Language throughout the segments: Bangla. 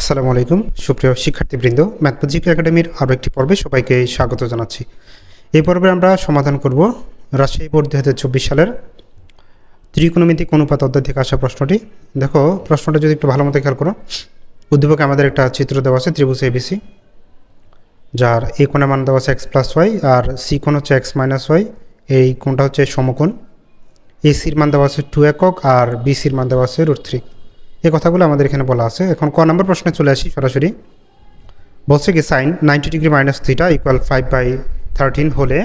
আসসালামু আলাইকুম। সুপ্রিয় শিক্ষার্থীবৃন্দ ম্যাথমেটিক একাডেমির আরও একটি পর্বে সবাইকে স্বাগত জানাচ্ছি। এই পর্বে আমরা সমাধান করব রাজশাহী বোর্ড দু হাজার চব্বিশ সালের ত্রিকোণমিতিক অনুপাত অধ্যায় থেকে আসা প্রশ্নটি। দেখো, প্রশ্নটা যদি একটু ভালো মতো খেয়াল করো। উদ্দীপকে আমাদের একটা চিত্র দেওয়া আছে, ত্রিভুজ এবিসি যার এ কোণের মান দেওয়া আছে এক্স প্লাস ওয়াই আর সি কোণ হচ্ছে এক্স মাইনাস ওয়াই এই কোণটা হচ্ছে সমকোণ। এসির মান দেওয়া আছে টু একক, আর বিসির মান দেওয়া আছে রুট থ্রি এই কথাগুলো আমাদের এখানে বলা আছে। এখন ক নম্বর প্রশ্নে চলে আসি সরাসরি। বলছে কি sine ninety degree minus theta equal five by thirteen হলে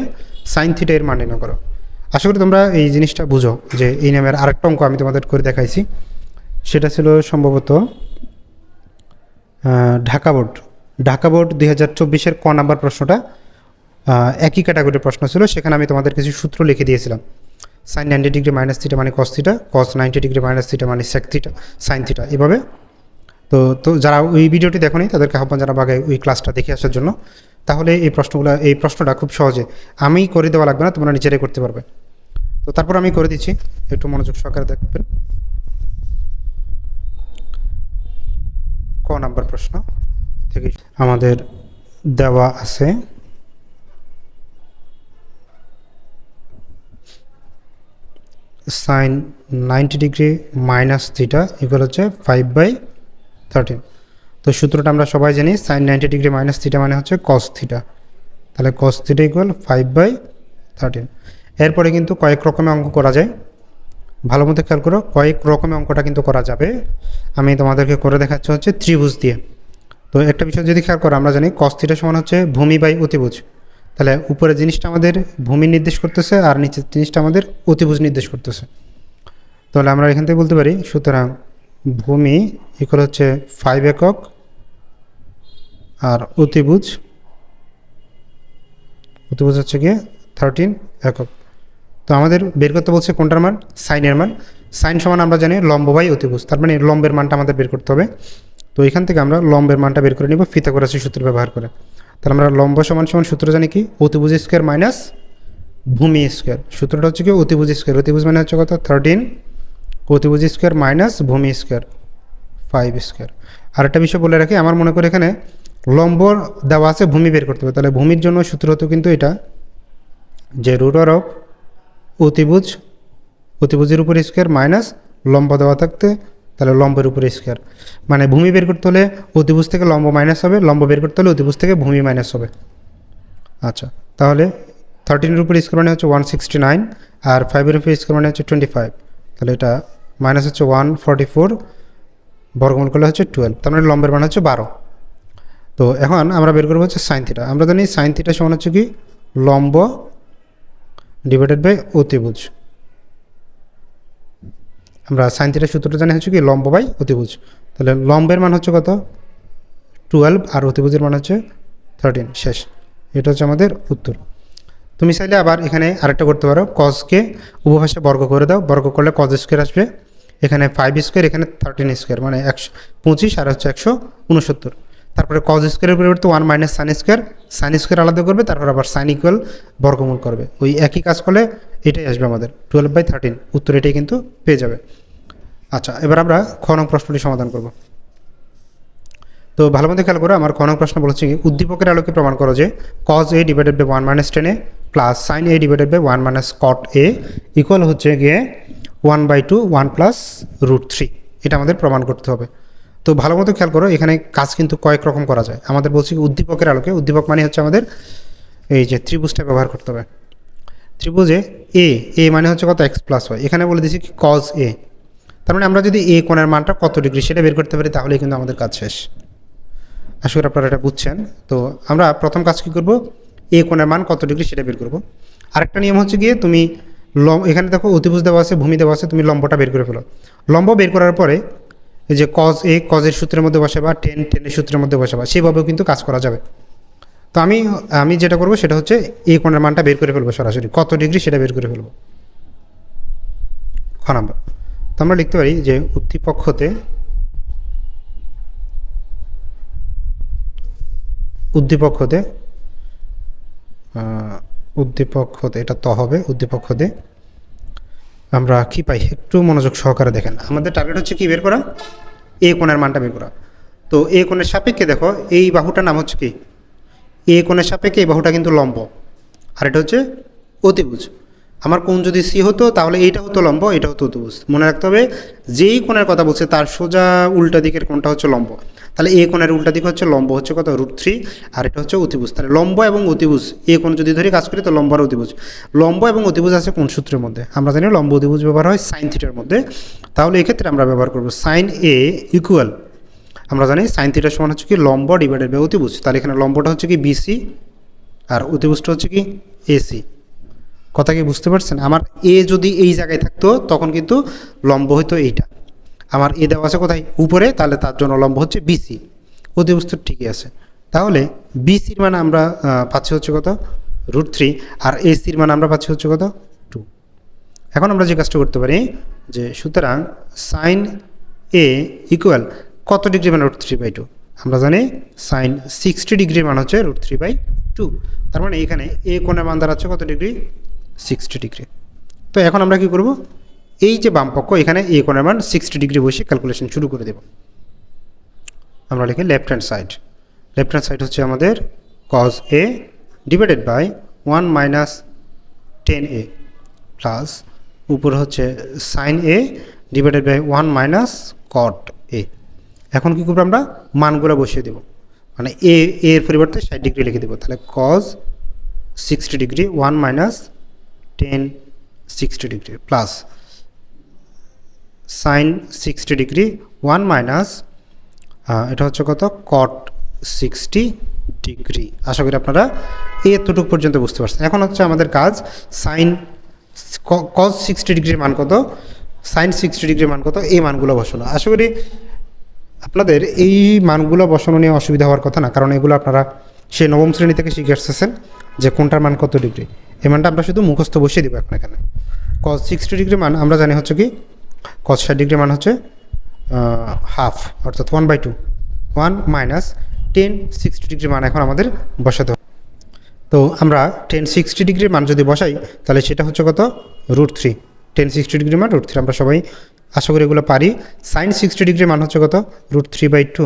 সাইন থিটা এর মান নির্ণয় করো। আশা করি তোমরা এই জিনিসটা বুঝো যে এই নামের আরেকটা অঙ্ক আমি তোমাদের করে দেখাইছি। সেটা ছিল সম্ভবত ঢাকা বোর্ড। ঢাকা বোর্ড দুই হাজার চব্বিশের ক নাম্বার প্রশ্নটা একই ক্যাটাগরির প্রশ্ন ছিল। সেখানে আমি তোমাদের কিছু সূত্র লিখে দিয়েছিলাম। Sine ninety degree minus theta মানে cos theta cos ninety degree minus theta মানে সেক থিটা সাইন থিটা এভাবে। তো তো যারা ওই ভিডিওটি দেখোনি, তাদেরকে আহ্বান জানাব আগে ওই ক্লাসটা দেখে আসার জন্য। তাহলে এই প্রশ্নগুলো, এই প্রশ্নটা খুব সহজে আমি করে দেওয়া লাগবে না, তোমরা নিজেরাই করতে পারবে। তো তারপর আমি করে দিচ্ছি, একটু মনোযোগ সহকারে দেখবেন। ক নাম্বার প্রশ্ন? থেকে আমাদের দেওয়া আছে sine ninety degree minus theta equal হচ্ছে ফাইভ বাই থার্টিন তো সূত্রটা আমরা সবাই জানি sine ninety degree minus theta মানে হচ্ছে কস থিটা তাহলে cos theta equal five by thirteen এরপরে কিন্তু কয়েক রকমের অঙ্ক করা যায়। ভালো মতো খেয়াল করো, কয়েক রকমের অঙ্কটা কিন্তু করা যাবে। আমি তোমাদেরকে করে দেখাচ্ছি হচ্ছে ত্রিভুজ দিয়ে। তো একটা বিষয় যদি খেয়াল করো, আমরা জানি কস থিটা সমান হচ্ছে ভূমি বাই অতিভুজ। তাহলে উপরের জিনিসটা আমাদের ভূমি নির্দেশ করতেছে আর নিচের জিনিসটা আমাদের অতিভুজ নির্দেশ করতেছে। তাহলে আমরা এখান থেকে বলতে পারি, সুতরাং ভূমি ইকুয়াল হচ্ছে ফাইভ একক আর অতিভুজ অতিভুজ হচ্ছে গিয়ে থার্টিন একক। তো আমাদের বের করতে বলছে কোনটার মান? সাইনের মান। সাইন সমান আমরা জানি লম্ব বাই অতিভুজ, তার মানে লম্বের মানটা আমাদের বের করতে হবে। তো এখান থেকে আমরা লম্বের মানটা বের করে নিব ফিতাগোরাসি সূত্র ব্যবহার করে। তাহলে আমরা লম্ব সমান সমান সূত্র জানি কি? অতিভুজ স্কোয়ার মাইনাস ভূমি স্কোয়ার। সূত্রটা হচ্ছে কি? অতিভুজ স্কোয়ার। অতিভুজ মানে হচ্ছে কত? থার্টিন অতিভুজ স্কোয়ার মাইনাস ভূমি স্কোয়ার ফাইভ স্কোয়ার। আর একটা বিষয় বলে রাখি, আমার মনে করি এখানে লম্ব দেওয়া আছে, ভূমি বের করতে হবে। তাহলে ভূমির জন্য সূত্র হতো কিন্তু এটা যে রুটার অফ অতিভুজ, অতিভুজের উপর স্কোয়ার মাইনাস লম্ব দেওয়া থাকতে তাহলে লম্বের উপরে স্কোয়ার মানে ভূমি বের করতে হলে অতিভুজ থেকে লম্ব মাইনাস হবে, লম্ব বের করতে হলে অতিভুজ থেকে ভূমি মাইনাস হবে। আচ্ছা তাহলে থার্টিনের উপর স্কোয়ার মানে হচ্ছে ওয়ান সিক্সটি নাইন আর ফাইভের উপর স্কোয়ার মানে হচ্ছে টোয়েন্টি ফাইভ তাহলে এটা মাইনাস হচ্ছে ওয়ান ফর্টি ফোর বর্গমূল করলে হচ্ছে টুয়েলভ তার মানে লম্বের মান হচ্ছে বারো। তো এখন আমরা বের করব হচ্ছে সাইন থিটা আমরা জানি সাইন থিটা সমান হচ্ছে কি? লম্ব ডিভাইডেড বাই অতিভুজ। আমরা সাইন থিটার সূত্রটা জানি হচ্ছে কি লম্ব বাই অতিভুজ। তাহলে লম্বের মান হচ্ছে কত? টুয়েলভ আর অতিভুজের মান হচ্ছে থার্টিন শেষ। এটা হচ্ছে আমাদের উত্তর। তুমি চাইলে আবার এখানে আরেকটা করতে পারো। কজকে উপভাষা বর্গ করে দাও। বর্গ করলে কজ স্কোয়ার আসবে। এখানে ফাইভ স্কোয়ার এখানে থার্টিন স্কোয়ার মানে একশো পঁচিশ আর হচ্ছে একশো উনসত্তর। তারপরে কজ স্কোয়ারের পরিবর্তে one minus sine square sine square আলাদা করবে, তারপর আবার সাইন ইকুয়াল বর্গমূল করবে। ওই একই কাজ করলে এটাই আসবে আমাদের। টুয়েলভ বাই থার্টিন উত্তর এটাই কিন্তু পেয়ে যাবে। আচ্ছা এবার আমরা খ নং প্রশ্নটি সমাধান করব। তো ভালো মতো খেয়াল করে, আমার খ নং প্রশ্ন বলেছে উদ্দীপকের আলোকে প্রমাণ করো যে cos A divided by one minus tan A plus sine A divided by one minus cot A equal হচ্ছে গিয়ে one by two one plus root three এটা আমাদের প্রমাণ করতে হবে। তো ভালো মতো খেয়াল করো, এখানে কাজ কিন্তু কয়েক রকম করা যায়। আমাদের বলছি উদ্দীপকের আলোকে, উদ্দীপক মানে হচ্ছে আমাদের এই যে ত্রিভুজটা ব্যবহার করতে হবে। ত্রিভুজে এ এ মানে হচ্ছে কত? এক্স প্লাস ওয়াই এখানে বলে দিচ্ছি কি কজ এ তার মানে আমরা যদি এ কোণের মানটা কত ডিগ্রি সেটা বের করতে পারি তাহলে কিন্তু আমাদের কাজ শেষ। আশা করি আপনারা এটা বুঝছেন। তো আমরা প্রথম কাজ কী করব? এ কোণের মান কত ডিগ্রি সেটা বের করব। আরেকটা নিয়ম হচ্ছে গিয়ে তুমি লম, এখানে দেখো অতিভুজ দেওয়া আছে, ভূমি দেওয়া আছে, তুমি লম্বটা বের করে ফেলো। লম্ব বের করার পরে যে কজ এ কজের সূত্রের মধ্যে বসে বা টেন টেনের সূত্রের মধ্যে বসে বা সেভাবেও কিন্তু কাজ করা যাবে। তো আমি আমি যেটা করব সেটা হচ্ছে এই কোণের মানটা বের করে ফেলব সরাসরি। কত ডিগ্রি সেটা বের করে ফেলব। খ নাম্বার। তো আমরা লিখতে পারি যে উদ্দীপক হতে উদ্দীপক হতে আহ, উদ্দীপক হতে এটা ত হবে উদ্দীপক আমরা কি পাই? একটু মনোযোগ সহকারে দেখেন। আমাদের টার্গেট হচ্ছে কি? বের করা। এ কোণের মানটা বের করা। তো এ কোণের সাপেক্ষে দেখো এই বাহুটার নাম হচ্ছে কি? এ কোণের সাপেক্ষে এই বাহুটা কিন্তু লম্ব। আর এটা হচ্ছে অতিভুজ। আমার কোণ যদি সি হতো, তাহলে এইটা হতো লম্ব, এটা হতো অতিভুজ মনে রাখতে হবে, যেই কোণের কথা বলছে, তার সোজা উল্টা দিকের কোণটা হচ্ছে লম্ব। তাহলে এ কোণের উল্টা দিক হচ্ছে লম্ব, হচ্ছে কত? রুট থ্রি, আর এটা হচ্ছে অতিভুজ। তাহলে লম্ব এবং অতিভুজ, এ কোণ যদি ধরে, কাজ করি, তো লম্ব আর অতিভুজ। লম্ব এবং অতিভুজ আছে কোন সূত্রের মধ্যে? আমরা জানি লম্ব অতিভুজ ব্যবহার হয় সাইন থিটার মধ্যে। তাহলে এক্ষেত্রে আমরা ব্যবহার করব সাইন এ ইকুয়াল আমরা জানি সাইন থিটার সমান হচ্ছে কি লম্ব ডিভাইডেড বাই অতিভুজ। তাহলে এখানে লম্বটা হচ্ছে কি বিসি আর অতিভুজটা হচ্ছে কি এসি কথা কি বুঝতে পারছেন? আমার এ যদি এই জায়গায় থাকতো, তখন কিন্তু লম্ব হইতো এইটা। আমার এ দেওয়া আছে কোথায়? উপরে, তাহলে তার জন্য লম্ব হচ্ছে বিসি। অতিভুজ তো ঠিকই আছে। তাহলে বিসির মানে আমরা পাচ্ছি হচ্ছে কত? Root three. আর এসির মানে আমরা পাচ্ছি হচ্ছে কত? টু। এখন আমরা যে কাজটা করতে পারি, যে সুতরাং সাইন এ ইকুয়াল কত ডিগ্রি মানে রুট থ্রি বাই টু? আমরা জানি সাইন সিক্সটি ডিগ্রি মান হচ্ছে রুট থ্রি বাই টু। তার মানে এখানে এ কোণের মান দাঁড়াচ্ছে কত ডিগ্রি? সিক্সটি ডিগ্রি তো এখন আমরা কি করব? এই যে বামপক্ষ, এখানে এ কোণের মান সিক্সটি ডিগ্রি বসে ক্যালকুলেশন শুরু করে দেব। আমরা লিখি left hand side left hand side হচ্ছে আমাদের cos A divided by one minus tan A plus উপর হচ্ছে sine A divided by one minus cot A এখন কী করব আমরা? মানগুলো বসিয়ে দেব। মানে এ এর পরিবর্তে ষাট ডিগ্রি লিখে দেবো। তাহলে cos sixty degree one minus tan sixty degree plus sine sixty degree one minus এটা হচ্ছে কত? কট সিক্সটি ডিগ্রি আশা করি আপনারা এতটুকু পর্যন্ত বুঝতে পারছেন। এখন হচ্ছে আমাদের কাজ সাইন কজ সিক্সটি ডিগ্রির মান কত? সাইন সিক্সটি ডিগ্রির মান কত? এই মানগুলো বসানো। আশা করি আপনাদের এই মানগুলো বসানো নিয়ে অসুবিধা হওয়ার কথা না, কারণ এগুলো আপনারা সেই নবম শ্রেণি থেকে শিখে আসতেছেন যে কোনটার মান কত ডিগ্রি? এই মানটা আমরা শুধু মুখস্থ বসিয়ে দেবো এখন এখানে। কজ সিক্সটি ডিগ্রি মান আমরা জানি হচ্ছে কি? কজ ষাট ডিগ্রি মান হচ্ছে হাফ অর্থাৎ one by two one minus tan sixty degree মান এখন আমাদের বসাতে হবে। তো আমরা টেন সিক্সটি ডিগ্রির মান যদি বসাই, তাহলে সেটা হচ্ছে কত? Root three tan sixty degree মান রুট থ্রি আমরা সবাই আশা করি এগুলো পারি। সাইন সিক্সটি ডিগ্রির মান হচ্ছে কত? Root three by two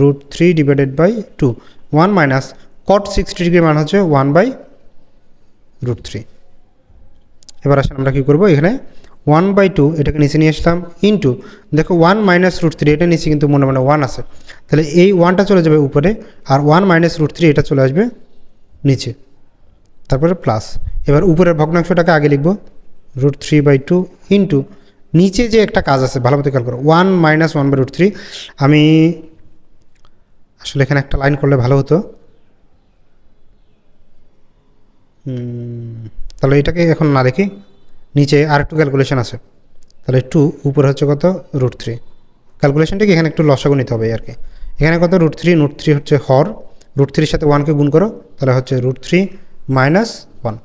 root three divided by two one minus cot sixty degree মান হচ্ছে ওয়ান বাই রুট থ্রি। এবার আসলে আমরা কী করব? এখানে ওয়ান বাই টু এটাকে নিচে নিয়ে আসলাম ইন্টু দেখো ওয়ান মাইনাস রুট থ্রি, এটা নিচে কিন্তু মনে মনে ওয়ান আছে। তাহলে এই ওয়ানটা চলে যাবে উপরে আর ওয়ান মাইনাস রুট থ্রি, এটা চলে আসবে নিচে। তারপরে প্লাস এবার উপরের ভগ্নাংশটাকে আগে লিখব। Root three by two into নিচে যে একটা কাজ আছে, ভালো মতো খেয়াল করো। One minus one by root three. আমি আসলে এখানে একটা লাইন করলে ভালো হতো। তাহলে এটাকে এখন না দেখি। নিচে আর একটু ক্যালকুলেশন আছে। তাহলে টু উপরে হচ্ছে কত? রুট থ্রি ক্যালকুলেশনটাকে এখানে একটু লসাগু নিতে হবে আর কি এখানে কত? রুট থ্রি রুট থ্রি হচ্ছে হর। রুট থ্রির সাথে ওয়ানকে গুণ করো, তাহলে হচ্ছে রুট থ্রি মাইনাস ওয়ান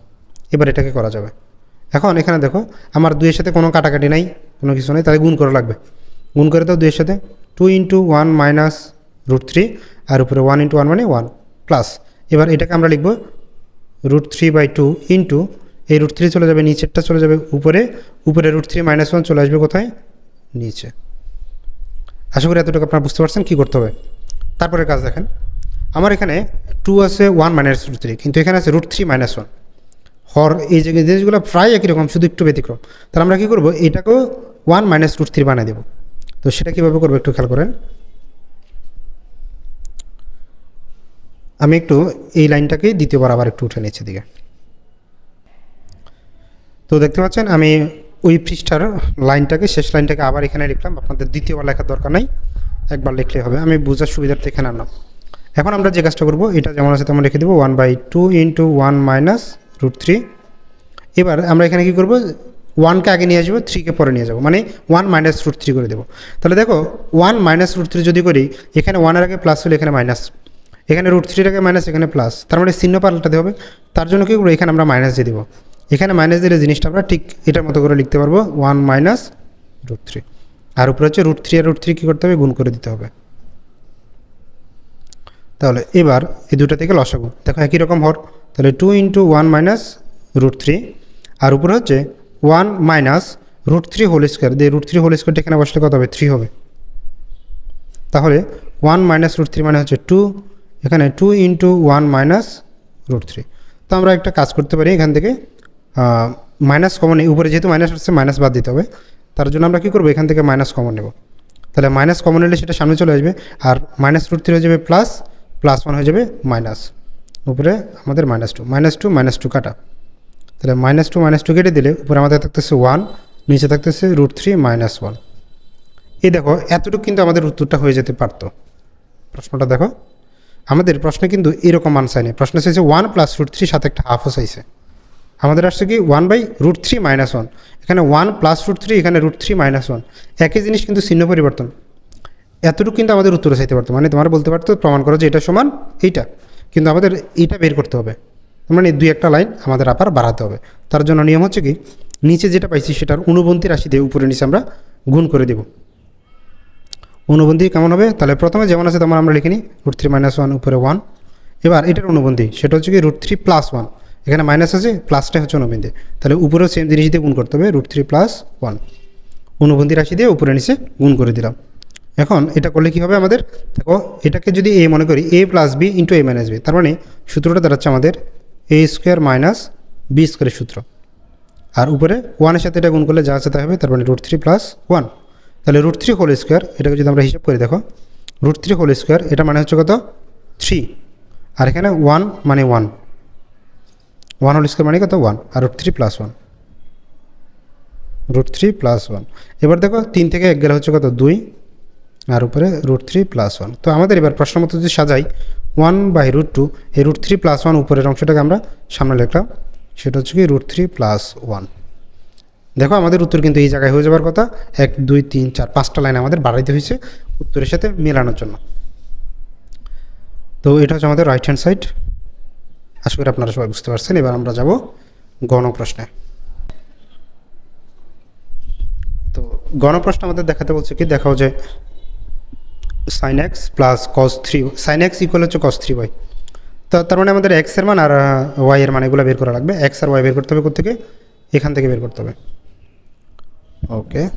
এবার এটাকে করা যাবে। এখন এখানে দেখো, আমার দুইয়ের সাথে কোনো কাটাকাটি নাই, কোনো কিছু নেই, তাহলে গুণ করা লাগবে। গুণ করে দাও দুইয়ের সাথে। Two into one minus root three আর উপরে ওয়ান ইন্টু ওয়ান মানে ওয়ান প্লাস এবার এটাকে আমরা লিখব root three by two into এই রুট থ্রি চলে যাবে নিচেরটা চলে যাবে উপরে উপরে রুট থ্রি মাইনাস ওয়ান চলে আসবে কোথায়? নিচে। আশা করি এতটুকু আপনারা বুঝতে পারছেন কী করতে হবে। তারপরে কাজ দেখেন। আমার এখানে টু আছে ওয়ান মাইনাস রুট থ্রি কিন্তু এখানে আছে রুট থ্রি মাইনাস ওয়ান হর, এই যে জিনিসগুলো প্রায় একই রকম, শুধু একটু ব্যতিক্রম। তাহলে আমরা কী করব? এটাকেও ওয়ান মাইনাস রুট থ্রি বানিয়ে দেবো। তো সেটা কীভাবে করব একটু খেয়াল করেন। আমি একটু এই লাইনটাকেই দ্বিতীয়বার আবার একটু উঠে নিচ্ছি দিকে তো দেখতে পাচ্ছেন, আমি ওই পৃষ্ঠার লাইনটাকে, শেষ লাইনটাকে আবার এখানে লিখলাম। আপনাদের দ্বিতীয়বার লেখার দরকার নাই, একবার লিখলে হবে। আমি বোঝার সুবিধার্থে এখানে আনলাম। এখন আমরা যে কাজটা করব, এটা যেমন আছে তেমন লিখে দেবো। One by two into one minus root three. এবার আমরা এখানে কী করব, ওয়ানকে আগে নিয়ে আসব, থ্রিকে পরে নিয়ে যাব। মানে ওয়ান মাইনাস রুট থ্রি করে দেবো। তাহলে দেখো, ওয়ান মাইনাস রুট থ্রি যদি করি, এখানে ওয়ানের আগে প্লাস হলে এখানে মাইনাস এখানে রুট আগে মাইনাস এখানে প্লাস তার মানে চিহ্ন পাল্টাতে হবে। তার জন্য কী করব? এখানে আমরা মাইনাস দিয়ে দেবো। এখানে মাইনাস দিলে জিনিসটা আমরা ঠিক এটার মতো করে লিখতে পারব। ওয়ান মাইনাস রুট থ্রি আর উপরে হচ্ছে রুট থ্রি আর রুট থ্রি কী করতে হবে? গুণ করে দিতে হবে। তাহলে এবার এই দুটো থেকে লসাগু। দেখো একই রকম হর। তাহলে two into one minus root three আর উপরে হচ্ছে one minus root three whole square দিয়ে রুট থ্রি হোল স্কোয়ারটা এখানে বসলে কত হবে? থ্রি হবে। তাহলে ওয়ান মাইনাস রুট থ্রি মানে হচ্ছে টু এখানে two into one minus root three তো আমরা একটা কাজ করতে পারি এখান থেকে মাইনাস কমন উপরে যেহেতু মাইনাস আসছে মাইনাস বাদ দিতে হবে। তার জন্য আমরা কী করব? এখান থেকে মাইনাস কমন নেব। তাহলে মাইনাস কমন নিলে সেটা সামনে চলে আসবে, আর মাইনাস রুট থ্রি হয়ে যাবে প্লাস প্লাস ওয়ান হয়ে যাবে মাইনাস উপরে আমাদের minus two minus two minus two কাটা। তাহলে মাইনাস টু মাইনাস টু কেটে দিলে উপরে আমাদের থাকতেছে ওয়ান নিচে থাকতেছে রুট থ্রি মাইনাস ওয়ান এই দেখো, এতটুকু কিন্তু আমাদের উত্তরটা হয়ে যেতে পারতো। প্রশ্নটা দেখো। আমাদের প্রশ্ন কিন্তু এরকম মান চাইনি প্রশ্ন চাইছে ওয়ান প্লাস রুট থ্রি সাথে একটা হাফও চাইছে। আমাদের আসছে কি one by root three minus one এখানে ওয়ান প্লাস রুট থ্রি এখানে রুট থ্রি মাইনাস ওয়ান একই জিনিস কিন্তু চিহ্ন পরিবর্তন। এতটুকু কিন্তু আমাদের উত্তরে চাইতে পারতো। মানে তোমার বলতে পারতো, প্রমাণ করো যে এটা সমান এইটা। কিন্তু আমাদের এইটা বের করতে হবে। মানে দুই একটা লাইন আমাদের আবার বাড়াতে হবে। তার জন্য নিয়ম হচ্ছে কি, নিচে যেটা পাইছি সেটার অনুবন্ধী রাশি দিয়ে উপরে নিচে আমরা গুণ করে দেব। অনুবন্ধী কেমন হবে? তাহলে প্রথমে যেমন আছে তেমন আমরা লিখিনি রুট থ্রি মাইনাস ওয়ান উপরে ওয়ান এবার এটার অনুবন্ধী, সেটা হচ্ছে কি রুট থ্রি প্লাস ওয়ান এখানে মাইনাস আছে প্লাসটা হচ্ছে অনুবন্ধী। তাহলে উপরেও সেম জিনিস দিয়ে গুণ করতে হবে রুট থ্রি প্লাস ওয়ান অনুবন্ধী রাশি দিয়ে উপরে নিচে গুণ করে দিলাম। এখন এটা করলে কী হবে আমাদের? দেখো, এটাকে যদি এ মনে করি A plus B into A minus B তার মানে সূত্রটা দাঁড়াচ্ছে আমাদের এ স্কোয়ার মাইনাস বি স্কোয়ারের সূত্র। আর উপরে ওয়ানের সাথে এটা গুণ করলে যা আছে তা হবে, তার মানে রুট থ্রি প্লাস ওয়ান তাহলে রুট থ্রি হোল স্কোয়ার এটাকে যদি আমরা হিসাব করি, দেখো রুট থ্রি হোল স্কোয়ার এটা মানে হচ্ছে কত? থ্রি আর এখানে ওয়ান মানে ওয়ান ওয়ান হোল স্কোয়ার মানে কত? ওয়ান আর root three plus one root three plus one এবার দেখো, তিন থেকে এক গেলে হচ্ছে কত? দুই। আর উপরে রুট থ্রি প্লাস ওয়ান তো আমাদের এবার প্রশ্ন মতো যদি সাজাই ওয়ান বাই রুট টু এই রুট থ্রি প্লাস ওয়ান উপরের অংশটাকে আমরা সামনে লিখলাম, সেটা হচ্ছে কি? রুট থ্রি প্লাস ওয়ান দেখো, আমাদের উত্তর কিন্তু এই জায়গায় হয়ে যাওয়ার কথা। এক, দুই, তিন, চার, পাঁচটা লাইন আমাদের বাড়াইতে হয়েছে উত্তরের সাথে মেলানোর জন্য। তো এটা হচ্ছে আমাদের রাইট হ্যান্ড সাইড আশা করি আপনারা সবাই বুঝতে পারছেন। এবার আমরা যাব গণপ্রশ্নে। তো গণপ্রশ্ন আমাদের দেখাতে বলছে কি? দেখাও যে sine X plus cos three sine X equal হচ্ছে কস থ্রি ওয়াই তো তার মানে আমাদের এক্সের মান আর ওয়াই এর মান এগুলো বের করা লাগবে। এক্স আর ওয়াই বের করতে হবে কোথেকে এখান থেকে বের করতে হবে। ওকে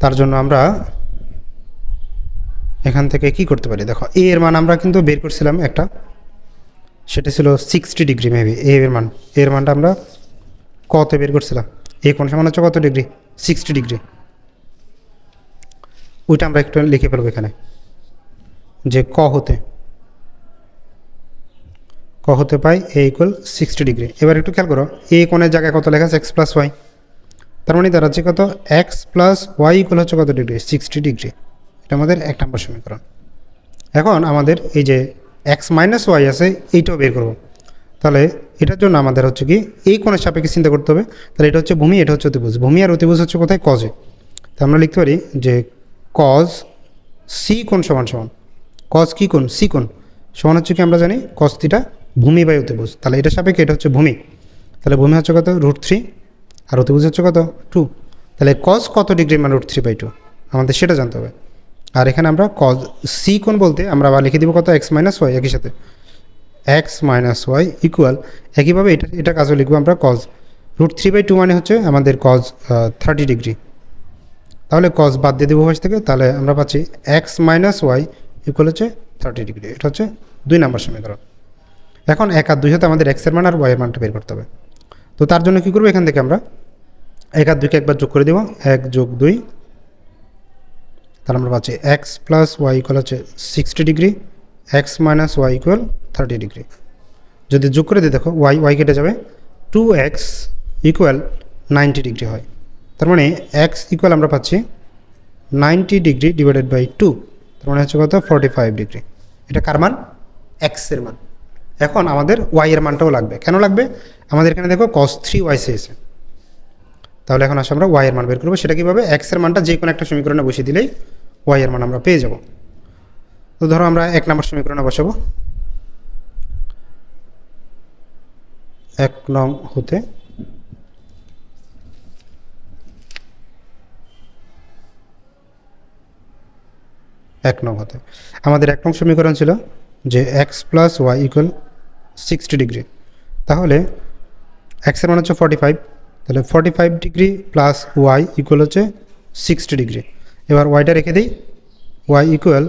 তার জন্য আমরা এখান থেকে কি করতে পারি? দেখো এ এর মান আমরা কিন্তু বের করছিলাম একটা। সেটা ছিল সিক্সটি ডিগ্রি মেবি এ এর মান। এর মানটা আমরা কত বের করছিলাম। এ কোন সমান হচ্ছে কত ডিগ্রি সিক্সটি ডিগ্রি ওইটা আমরা একটু লিখে ফেলব এখানে। যে ক হতে। ক হতে পাই এ ইকুয়াল সিক্সটি ডিগ্রি এবার একটু খেয়াল করো। এ কোণের জায়গায় কত লেখা আছে? এক্স প্লাস ওয়াই তার মানে দাঁড়াচ্ছে কত? এক্স প্লাস ওয়াই ইকুয়াল হচ্ছে কত ডিগ্রি সিক্সটি ডিগ্রি এটা আমাদের এক নম্বর সমীকরণ। এখন আমাদের এই যে এক্স মাইনাস ওয়াই আছে, এইটাও বের করব। তাহলে এটার জন্য আমাদের হচ্ছে কি, এই কোণের সাপেক্ষে চিন্তা করতে হবে। তাহলে এটা হচ্ছে ভূমি, এটা হচ্ছে অতিভুজ। ভূমি আর অতিভুজ হচ্ছে কোথায়? কজে তা আমরা লিখতে পারি যে কজ সি কোণ সমান সমান। কজ কী কোণ? সি কোণ। সমান হচ্ছে কি আমরা জানি? কজ থিটা ভূমি বাই অতিভুজ। তাহলে এটা সাপেক্ষে এটা হচ্ছে ভূমি। তাহলে ভূমি হচ্ছে কত? রুট থ্রি আর অতিভুজ হচ্ছে কত? টু তাহলে কজ কত ডিগ্রি মানে রুট থ্রি বাই টু আমাদের সেটা জানতে হবে। আর এখানে আমরা কজ সি কোন বলতে আমরা আবার লিখে দিব কত? এক্স মাইনাস ওয়াই একই সাথে। এক্স মাইনাস ওয়াই ইকুয়াল একইভাবে এটা এটা কাজও লিখব আমরা cos root three by two মানে হচ্ছে আমাদের কজ থার্টি ডিগ্রি তাহলে কজ বাদ দিয়ে দেবো ভাস থেকে, তাহলে আমরা পাচ্ছি এক্স মাইনাস ওয়াই ইকুয়াল হচ্ছে থার্টি ডিগ্রি এটা হচ্ছে দুই নাম্বার সমীকরণ। এখন এক আর দুই হতে আমাদের এক্সের মান আর ওয়াইয়ের মানটা বের করতে হবে। তো তার জন্য কী করব? এখান থেকে আমরা এক আর দুইকে একবার যোগ করে দেবো। এক যোগ দুই, তাহলে আমরা পাচ্ছি এক্স প্লাস ওয়াই ইকুয়াল হচ্ছে sixty degree X minus Y equal thirty degree যদি যোগ করে দিই, দেখো ওয়াই ওয়াই কেটে যাবে। Two X equal ninety degree হয়। তার মানে এক্স ইকুয়াল আমরা পাচ্ছি ninety degree divided by two তার মানে হচ্ছে কত? ফর্টি ফাইভ ডিগ্রি এটা কার মান? এক্সের মান। এখন আমাদের ওয়াই এর মানটাও লাগবে। কেন লাগবে? আমাদের এখানে দেখো কস থ্রি ওয়াই এসে। তাহলে এখন আসলে আমরা ওয়াই এর মান বের করব। সেটা কীভাবে? এক্সের মানটা যে কোনো একটা সমীকরণে বসিয়ে দিলেই ওয়াই এর মান আমরা পেয়ে যাব। তো ধরো আমরা এক নম্বর সমীকরণে বসাবো। এক নং হতে এক নং হতে। আমাদের এক নং সমীকরণ ছিল যে X plus Y equal sixty degree তাহলে এক্সের মান হচ্ছে ফর্টি ফাইভ তাহলে forty five degree plus Y equal হচ্ছে সিক্সটি ডিগ্রি এবার ওয়াইটা রেখে দিই। Y equal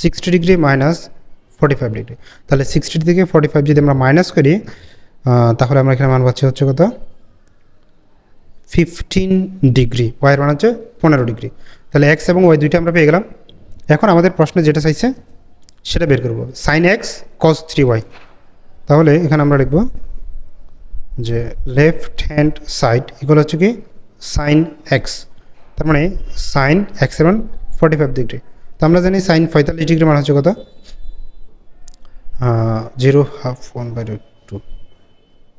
sixty degree minus forty five degree তাহলে সিক্সটি থেকে ফর্টি ফাইভ যদি আমরা মাইনাস করি তাহলে আমরা এখানে মান পাচ্ছি হচ্ছে কত? ফিফটিন ডিগ্রি ওয়াইয়ের মান হচ্ছে পনেরো ডিগ্রি তাহলে এক্স এবং ওয়াই দুইটা আমরা পেয়ে গেলাম। এখন আমাদের প্রশ্নে যেটা চাইছে, সেটা বের করব। Sign x cos three y তাহলে এখানে আমরা লিখব যে লেফট হ্যান্ড সাইড ইকুয়াল হচ্ছে কি সাইন এক্স তার মানে সাইন এক্সের মান ফর্টি ফাইভ ডিগ্রি তো আমরা জানি সাইন পঁয়তাল্লিশ ডিগ্রি মান হচ্ছে কত? Zero half one by root two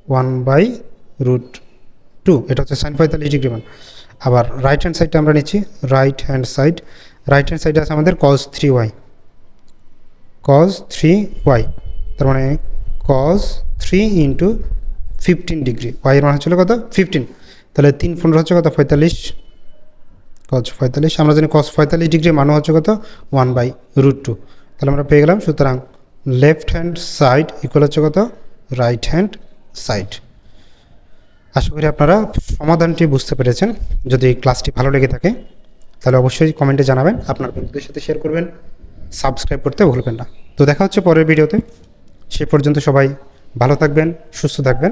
one by root two এটা হচ্ছে সাইন পঁয়তাল্লিশ ডিগ্রি মান। আবার রাইট হ্যান্ড সাইডটা আমরা নিচ্ছি right hand side right hand সাইডে আছে আমাদের cos three y cos three y তার মানে cos three into fifteen degree. ওয়াইয়ের মান হচ্ছিল কত? ফিফটিন। তাহলে তিন পনেরো হচ্ছে কত? পঁয়তাল্লিশ। কজ পঁয়তাল্লিশ। আমরা জানি কজ পঁয়তাল্লিশ ডিগ্রি মান হচ্ছে কত? ওয়ান বাই রুট টু তাহলে আমরা পেয়ে গেলাম। সুতরাং লেফট হ্যান্ড সাইড ইকুয়াল হচ্ছে কত? রাইট হ্যান্ড সাইড আশা করি আপনারা সমাধানটি বুঝতে পেরেছেন। যদি ক্লাসটি ভালো লেগে থাকে, তাহলে অবশ্যই কমেন্টে জানাবেন। আপনার বন্ধুদের সাথে শেয়ার করবেন। সাবস্ক্রাইব করতে ভুলবেন না। তো দেখা হচ্ছে পরের ভিডিওতে সে পর্যন্ত সবাই ভালো থাকবেন, সুস্থ থাকবেন।